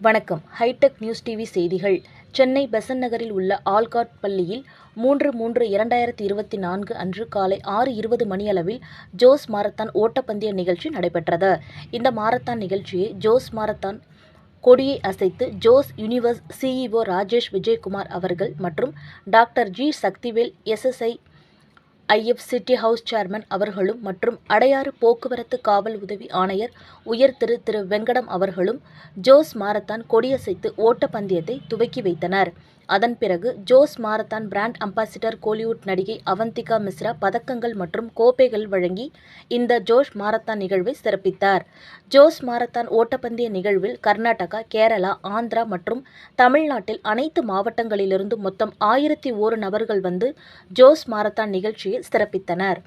வணக்கம். Hitech news TV செய்திகள். சென்னை பெசன் நகரில் உள்ள ஆல்காட் பள்ளியில் மூன்று மூன்று இரண்டாயிரத்தி இருபத்தி நான்கு அன்று காலை ஆறு இருபது மணியளவில் ஜோஸ் மாரத்தான் ஓட்டப்பந்தய நிகழ்ச்சி நடைபெற்றது. இந்த மாரத்தான் நிகழ்ச்சியை ஜோஸ் மாரத்தான் கொடியை அசைத்து ஜோஸ் யூனிவர்ஸ் சிஇஓ ராஜேஷ் விஜயகுமார் அவர்கள் மற்றும் doctor G Sakthivel SSI IF city house chairman அவர்களும் மற்றும் அடையாறு போக்குவரத்து காவல் உதவி ஆணையர் உயர் திரு திரு வெங்கடம் அவர்களும் ஜோஸ் மாரத்தான் கொடியசைத்து ஓட்டப்பந்தயத்தை துவக்கி வைத்தனர். அதன் பிறகு Jos marathon brand ambassador Kollywood நடிகை அவந்திகா மிஸ்ரா பதக்கங்கள் மற்றும் கோப்பைகள் வழங்கி இந்த ஜோஷ் மாரத்தான் நிகழ்வை சிறப்பித்தார். ஜோஸ் மாரத்தான் ஓட்டப்பந்தய நிகழ்வில் கர்நாடகா கேரளா ஆந்திரா மற்றும் தமிழ்நாட்டில் அனைத்து மாவட்டங்களிலிருந்து மொத்தம் ஆயிரத்தி ஓரு நபர்கள் வந்து ஜோஸ் மாரத்தான் நிகழ்ச்சியை சிறப்பித்தனர்.